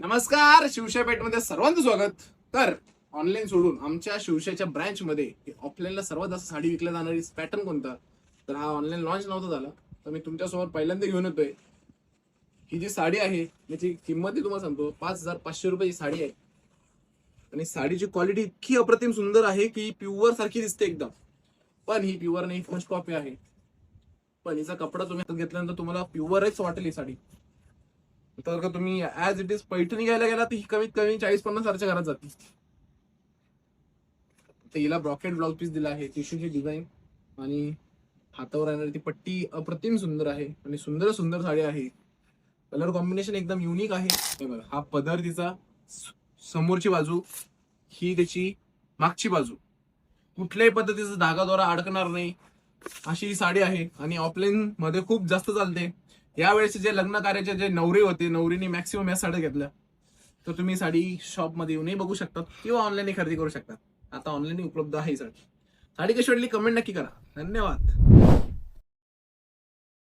नमस्कार शिवशाही पेठमध्ये सर्वांचं स्वागत. तर ऑनलाईन सोडून आमच्या शिवशाच्या ब्रँच मध्ये ऑफलाईनला सर्वात जास्त साडी विकल्या जाणारी पॅटर्न कोणता? तर हा ऑनलाईन लॉन्च नव्हता झाला. तर मी तुमच्यासमोर पहिल्यांदा घेऊन येतोय. ही जी साडी आहे याची किंमत ही तुम्हाला सांगतो पाच हजार पाचशे रुपयाची साडी आहे. आणि साडीची क्वालिटी इतकी अप्रतिम सुंदर आहे की प्युअर सारखी दिसते एकदम. पण ही प्युअर नाही फर्स्ट कॉपी आहे. पण हिचा कपडा तुम्ही घेतल्यानंतर तुम्हाला प्युअरच वाटेल ही साडी. तर का तुम्ही ऍज इट इज पैठणी घ्यायला गेला तर ही कमीत कमी चाळीस पन्नास हजारच्या घरात जाते तर हिला ब्रॉकेट ब्लाउज पीस दिला आहे टिश्यूची डिझाईन आणि हातावर येणारी ती पट्टी अप्रतिम सुंदर आहे. आणि सुंदर सुंदर साडी आहे. कलर कॉम्बिनेशन एकदम युनिक आहे. हे बघा हा पदर तिचा समोरची बाजू ही त्याची मागची बाजू. कुठल्याही पद्धतीचा धागा दोरा अडकणार नाही. अशी ही साडी आहे. आणि ऑफलाईन मध्ये खूप जास्त चालते. यावेळेस जे लग्न कार्याचे जे नवरी होते नवरीने मॅक्सिमम या साड्या घेतल्या. तर तुम्ही साडी शॉपमध्ये येऊनही बघू शकतात किंवा ऑनलाईन खरेदी करू शकतात. आता ऑनलाईन उपलब्ध आहे साडी. साडी कशी वाटली? कमेंट नक्की करा. धन्यवाद.